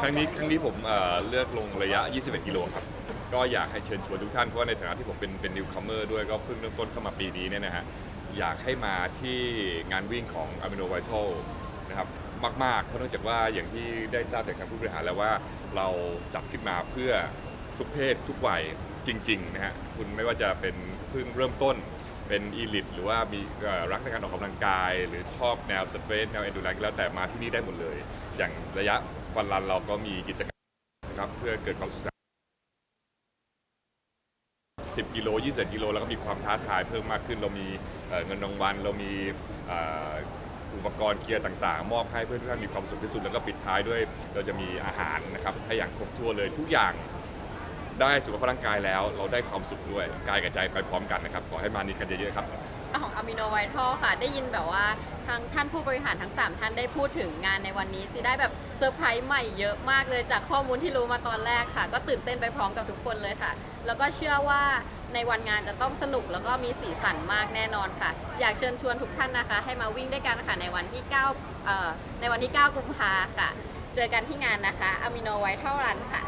ครั้งนี้ครั้งนี้ผมเอ่อเลือกลงระยะ 21 กิโลครับ ก็อยากให้เชิญชวนทุกท่านเพราะว่าในฐานะที่ผมเป็นเป็นนิวคัมเมอร์ด้วยก็เพิ่งเริ่มต้นเข้ามาปีนี้เนี่ยนะฮะอยากให้มาที่งานวิ่งของ Amino Vital นะครับมาก ๆ เพราะเนื่องจากว่าอย่างที่ได้ทราบจากทางผู้บริหารแล้วว่าเราจัดขึ้นมาเพื่อทุกเพศทุกวัยจริง ๆ นะฮะคุณไม่ว่าจะเป็นเพิ่งเริ่มต้น เป็นอีลิทหรือว่ามีเอ่อรักในการออกกำลังกาย หรือชอบแนวสเปรสแนวเอนดูแลก็แล้วแต่มาที่นี่ได้หมดเลย อย่างระยะฟันรันเราก็มีกิจกรรมนะครับเพื่อเกิดความสุขสันต์10 กิโล 21 กิโล แล้วก็มีความท้าทายเพิ่มมากขึ้น เรามีเอ่อเงินรางวัล เรามีเอ่ออุปกรณ์เกียร์ต่างๆ มอบให้เพื่อทุกท่านมีความสุขที่สุด แล้วก็ปิดท้ายด้วย เราจะมีอาหารนะครับให้อย่างครบถ้วนเลยทุกอย่าง ได้สุขภาพร่างกายแล้ว เราได้ความสุขด้วยกายกับใจไปพร้อมกันนะครับขอให้มานี่กันเยอะๆครับ ของอะมิโนไวท์ l ค่ะ ได้ยินแบบว่าทางท่านผู้บริหารทั้ง 3 ท่านได้พูดถึงงานในวันนี้สิได้แบบเซอร์ไพรส์ใหม่เยอะมากเลยจากข้อมูลที่รู้มาตอนแรกค่ะ ก็ตื่นเต้นไปพร้อมกับทุกคนเลยค่ะ แล้วก็เชื่อว่าในวันงานจะต้องสนุกแล้วก็มีสีสันมากแน่นอนค่ะ อยากเชิญชวนทุกท่านนะคะ ให้มาวิ่งด้วยกันค่ะในวันที่9เอ่อในวันที่ 9 กุมภาค่ะ เจอกันที่งานนะคะอะมิโนไวท์ l รันค่ะ